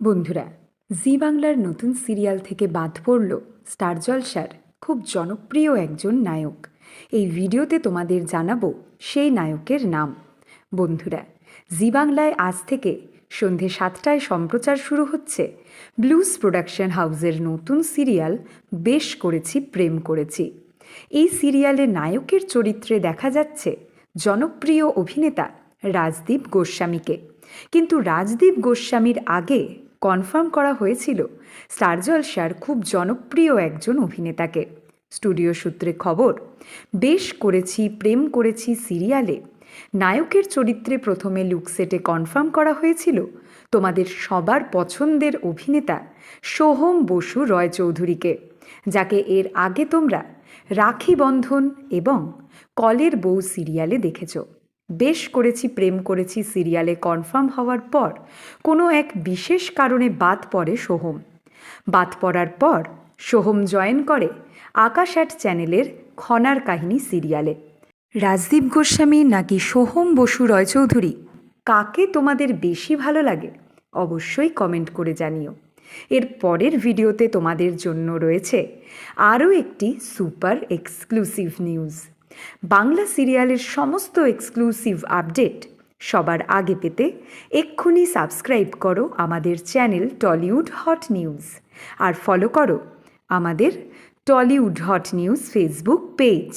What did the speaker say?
বন্ধুরা, জি বাংলার নতুন সিরিয়াল থেকে বাদ পড়ল স্টার জলসার খুব জনপ্রিয় একজন নায়ক। এই ভিডিওতে তোমাদের জানাব সেই নায়কের নাম। বন্ধুরা, জি বাংলায় আজ থেকে সন্ধে সাতটায় সম্প্রচার শুরু হচ্ছে। ব্লুজ প্রোডাকশন হাউসের নতুন সিরিয়াল বেশ করেছি, প্রেম করেছি। এই সিরিয়ালে নায়কের চরিত্রে দেখা যাচ্ছে জনপ্রিয় অভিনেতা রাজদীপ গোস্বামীকে। কিন্তু রাজদীপ গোস্বামীর আগে কনফার্ম করা হয়েছিল। স্টার জলসার খুব জনপ্রিয় একজন অভিনেতাকে। স্টুডিও সূত্রে খবর, বেশ করেছি, প্রেম করেছি সিরিয়ালে। নায়কের চরিত্রে প্রথমে লুকসেটে কনফার্ম করা হয়েছিল। তোমাদের সবার পছন্দের অভিনেতা সোহম বসু রয় চৌধুরীকে যাকে এর আগে তোমরা রাখি বন্ধন এবং কলের বউ সিরিয়ালে দেখেছ। বেশ করেছি, প্রেম করেছি, সিরিয়ালে কনফার্ম হওয়ার পর কোনো এক বিশেষ কারণে বাদ পড়ে সোহম। বাদ পড়ার পর সোহম জয়েন করে আকাশ আট চ্যানেলের খনার কাহিনী সিরিয়ালে। রাজদীপ গোস্বামী নাকি সোহম বসু রয়চৌধুরী? কাকে তোমাদের বেশি ভালো লাগে? অবশ্যই কমেন্ট করে জানিও। এর পরের ভিডিওতে তোমাদের জন্য রয়েছে আরও একটি সুপার এক্সক্লুসিভ নিউজ। বাংলা সিরিয়ালের সমস্ত এক্সক্লুসিভ আপডেট সবার আগে পেতে এক্ষুনি সাবস্ক্রাইব করো আমাদের চ্যানেল টলিউড হট নিউজ আর ফলো করো আমাদের Tollywood hot news Facebook page